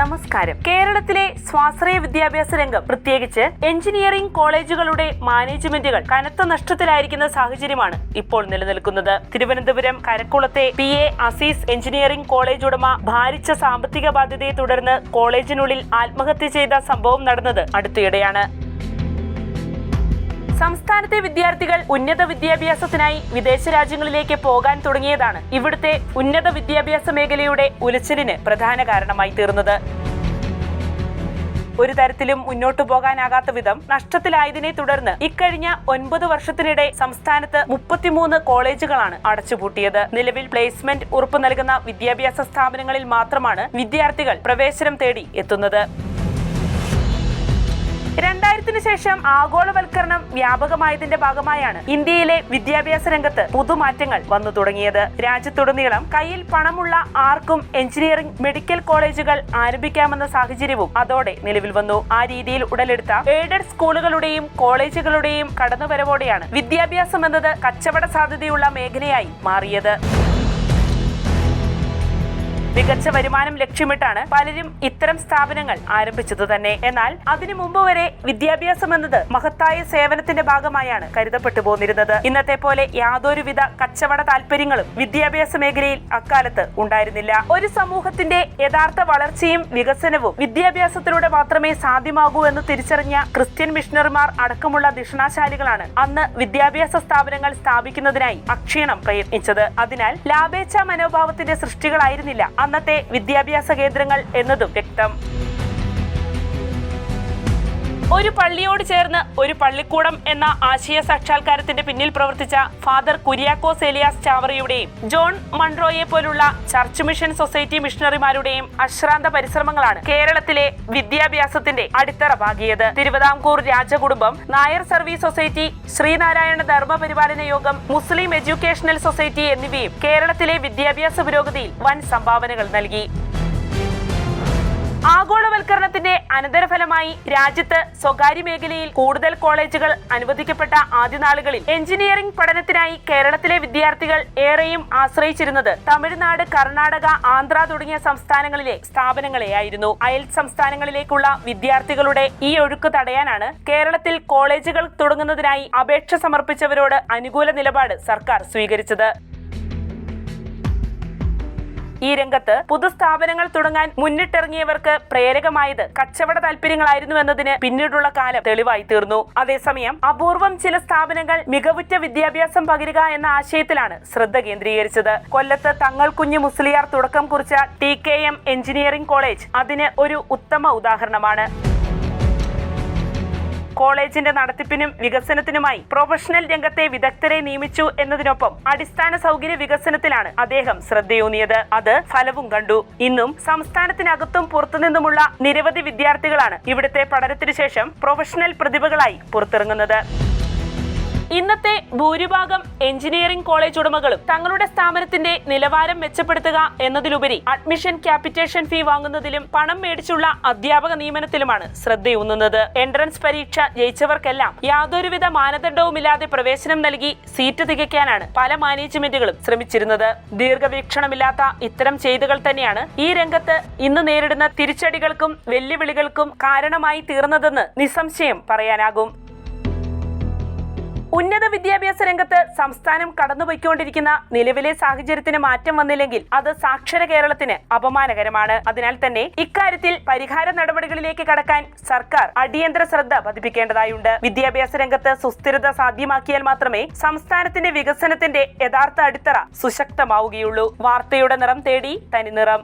നമസ്കാരം. കേരളത്തിലെ സ്വാശ്രയ വിദ്യാഭ്യാസ രംഗം പ്രത്യേകിച്ച് എഞ്ചിനീയറിംഗ് കോളേജുകളുടെ മാനേജ്മെന്റുകൾ കനത്ത നഷ്ടത്തിലായിരിക്കുന്ന സാഹചര്യമാണ് ഇപ്പോൾ നിലനിൽക്കുന്നത്. Thiruvananthapuram കരക്കുളത്തെ P. A. Aziz engineering college ഉടമ ഭാരിച്ച സാമ്പത്തിക ബാധ്യതയെ തുടർന്ന് കോളേജിനുള്ളിൽ ആത്മഹത്യ ചെയ്ത സംഭവം നടന്നത് അടുത്തിടെയാണ്. സംസ്ഥാനത്തെ വിദ്യാർത്ഥികൾ ഉന്നത വിദ്യാഭ്യാസത്തിനായി വിദേശ രാജ്യങ്ങളിലേക്ക് പോകാൻ തുടങ്ങിയതാണ് ഇവിടുത്തെ ഉന്നത വിദ്യാഭ്യാസ മേഖലയുടെ ഉലച്ചിലിന് പ്രധാന കാരണമായി തീർന്നത്. ഒരു തരത്തിലും മുന്നോട്ടു പോകാനാകാത്ത വിധം നഷ്ടത്തിലായതിനെ തുടർന്ന് ഇക്കഴിഞ്ഞ ഒൻപത് വർഷത്തിനിടെ സംസ്ഥാനത്ത് മുപ്പത്തിമൂന്ന് കോളേജുകളാണ് അടച്ചുപൂട്ടിയത്. നിലവിൽ പ്ലേസ്മെന്റ് ഉറപ്പു നൽകുന്ന വിദ്യാഭ്യാസ സ്ഥാപനങ്ങളിൽ മാത്രമാണ് വിദ്യാർത്ഥികൾ പ്രവേശനം തേടി എത്തുന്നത്. രണ്ടായിരത്തിന് ശേഷം ആഗോളവൽക്കരണം വ്യാപകമായതിന്റെ ഭാഗമായാണ് ഇന്ത്യയിലെ വിദ്യാഭ്യാസ രംഗത്ത് പുതുമാറ്റങ്ങൾ വന്നു തുടങ്ങിയത്. രാജ്യത്തുടനീളം കയ്യിൽ പണമുള്ള ആർക്കും എഞ്ചിനീയറിംഗ് മെഡിക്കൽ കോളേജുകൾ ആരംഭിക്കാമെന്ന സാഹചര്യവും അതോടെ നിലവിൽ വന്നു. ആ രീതിയിൽ ഉടലെടുത്ത എയ്ഡഡ് സ്കൂളുകളുടെയും കോളേജുകളുടെയും കടന്നുവരവോടെയാണ് വിദ്യാഭ്യാസം എന്നത് കച്ചവട സാധ്യതയുള്ള മേഖലയായി മാറിയത്. മികച്ച വരുമാനം ലക്ഷ്യമിട്ടാണ് പലരും ഇത്തരം സ്ഥാപനങ്ങൾ ആരംഭിച്ചത് തന്നെ. എന്നാൽ അതിനു മുമ്പ് വരെ വിദ്യാഭ്യാസം എന്നത് മഹത്തായ സേവനത്തിന്റെ ഭാഗമായാണ് കരുതപ്പെട്ടു പോന്നിരുന്നത്. ഇന്നത്തെ പോലെ യാതൊരുവിധ കച്ചവട താല്പര്യങ്ങളും വിദ്യാഭ്യാസ മേഖലയിൽ അക്കാലത്ത് ഉണ്ടായിരുന്നില്ല. ഒരു സമൂഹത്തിന്റെ യഥാർത്ഥ വളർച്ചയും വികസനവും വിദ്യാഭ്യാസത്തിലൂടെ മാത്രമേ സാധ്യമാകൂ എന്ന് തിരിച്ചറിഞ്ഞ ക്രിസ്ത്യൻ മിഷണറിമാർ അടക്കമുള്ള ദിഷണാശാലികളാണ് അന്ന് വിദ്യാഭ്യാസ സ്ഥാപനങ്ങൾ സ്ഥാപിക്കുന്നതിനായി അക്ഷീണം പ്രയത്നിച്ചത്. അതിനാൽ ലാഭേച്ഛ മനോഭാവത്തിന്റെ സൃഷ്ടികളായിരുന്നില്ല. അന്നത്തെ വിദ്യാഭ്യാസ കേന്ദ്രങ്ങൾ എന്നതും വ്യക്തം. ഒരു പള്ളിയോട് ചേർന്ന് ഒരു പള്ളിക്കൂടം എന്ന ആശയ സാക്ഷാത്കാരത്തിന്റെ പിന്നിൽ പ്രവർത്തിച്ച ഫാദർ കുര്യാക്കോസ് എലിയാസ് ചാവറയുടെയും ജോൺ മൺറോയെ പോലുള്ള ചർച്ച് മിഷൻ സൊസൈറ്റി മിഷണറിമാരുടെയും അശ്രാന്ത പരിശ്രമങ്ങളാണ് കേരളത്തിലെ വിദ്യാഭ്യാസത്തിന്റെ അടിത്തറ പാകിയത്. തിരുവിതാംകൂർ രാജകുടുംബം Nair Service Society Sreenarayana Dharma Paripalana Yogam Muslim educational society എന്നിവയും കേരളത്തിലെ വിദ്യാഭ്യാസ പുരോഗതിയിൽ വൻ സംഭാവനകൾ നൽകി. ആഗോളവൽക്കരണത്തിന്റെ അനന്തരഫലമായി രാജ്യത്ത് സ്വകാര്യ മേഖലയിൽ കൂടുതൽ കോളേജുകൾ അനുവദിക്കപ്പെട്ട ആദ്യ നാളുകളിൽ എഞ്ചിനീയറിംഗ് പഠനത്തിനായി കേരളത്തിലെ വിദ്യാർത്ഥികൾ ഏറെയും ആശ്രയിച്ചിരുന്നത് തമിഴ്നാട് കർണാടക ആന്ധ്ര തുടങ്ങിയ സംസ്ഥാനങ്ങളിലെ സ്ഥാപനങ്ങളെയായിരുന്നു. അയൽ സംസ്ഥാനങ്ങളിലേക്കുള്ള വിദ്യാർത്ഥികളുടെ ഈ ഒഴുക്ക് തടയാനാണ് കേരളത്തിൽ കോളേജുകൾ തുടങ്ങുന്നതിനായി അപേക്ഷ സമർപ്പിച്ചവരോട് അനുകൂല നിലപാട് സർക്കാർ സ്വീകരിച്ചത്. ഈ രംഗത്ത് പുതുസ്ഥാപനങ്ങൾ തുടങ്ങാൻ മുന്നിട്ടിറങ്ങിയവർക്ക് പ്രേരകമായത് കച്ചവട താല്പര്യങ്ങളായിരുന്നു എന്നതിന് പിന്നീടുള്ള കാലം തെളിവായി തീർന്നു. അതേസമയം അപൂർവം ചില സ്ഥാപനങ്ങൾ മികവുറ്റ വിദ്യാഭ്യാസം പകരുക എന്ന ആശയത്തിലാണ് ശ്രദ്ധ കേന്ദ്രീകരിച്ചത്. കൊല്ലത്ത് തങ്ങൾ കുഞ്ഞ് മുസ്ലിയാർ തുടക്കം കുറിച്ച T K M engineering college അതിന് ഒരു ഉത്തമ ഉദാഹരണമാണ്. കോളേജിന്റെ നടത്തിപ്പിനും വികസനത്തിനുമായി പ്രൊഫഷണൽ രംഗത്തെ വിദഗ്ധരെ നിയമിച്ചു എന്നതിനൊപ്പം അടിസ്ഥാന സൗകര്യ വികസനത്തിലാണ് അദ്ദേഹം ശ്രദ്ധയൂന്നിയത്. അത് ഫലവും കണ്ടു. ഇന്നും സംസ്ഥാനത്തിനകത്തും പുറത്തുനിന്നുമുള്ള നിരവധി വിദ്യാർത്ഥികളാണ് ഇവിടുത്തെ പഠനത്തിനു ശേഷം പ്രൊഫഷണൽ പ്രതിഭകളായി പുറത്തിറങ്ങുന്നത്. ഇന്നത്തെ ഭൂരിഭാഗം എഞ്ചിനീയറിംഗ് കോളേജ് ഉടമകളും തങ്ങളുടെ സ്ഥാപനത്തിന്റെ നിലവാരം മെച്ചപ്പെടുത്തുക എന്നതിലുപരി അഡ്മിഷൻ ക്യാപിറ്റേഷൻ ഫീ വാങ്ങുന്നതിലും പണം മേടിച്ചുള്ള അധ്യാപക നിയമനത്തിലുമാണ് ശ്രദ്ധയൂന്നുന്നത്. എൻട്രൻസ് പരീക്ഷ ജയിച്ചവർക്കെല്ലാം യാതൊരുവിധ മാനദണ്ഡവുമില്ലാതെ പ്രവേശനം നൽകി സീറ്റ് തികയ്ക്കാനാണ് പല മാനേജ്മെന്റുകളും ശ്രമിച്ചിരുന്നത്. ദീർഘവീക്ഷണമില്ലാത്ത ഇത്തരം ചെയ്തുകൾ തന്നെയാണ് ഈ രംഗത്ത് ഇന്ന് നേരിടുന്ന തിരിച്ചടികൾക്കും വെല്ലുവിളികൾക്കും കാരണമായി തീർന്നതെന്ന് നിസ്സംശയം പറയാനാകും. ഉന്നത വിദ്യാഭ്യാസ രംഗത്ത് സംസ്ഥാനം കടന്നുപോയിക്കൊണ്ടിരിക്കുന്ന നിലവിലെ സാഹചര്യത്തിന് മാറ്റം വന്നില്ലെങ്കിൽ അത് സാക്ഷര കേരളത്തിന് അപമാനകരമാണ്. അതിനാൽ തന്നെ ഇക്കാര്യത്തിൽ പരിഹാര നടപടികളിലേക്ക് കടക്കാൻ സർക്കാർ അടിയന്തര ശ്രദ്ധ പതിപ്പിക്കേണ്ടതായുണ്ട്. വിദ്യാഭ്യാസ രംഗത്ത് സുസ്ഥിരത സാധ്യമാക്കിയാൽ മാത്രമേ സംസ്ഥാനത്തിന്റെ വികസനത്തിന്റെ യഥാർത്ഥ അടിത്തറ സുശക്തമാവുകയുള്ളൂ. വാർത്തയുടെ നിറം തേടി തനി നിറം.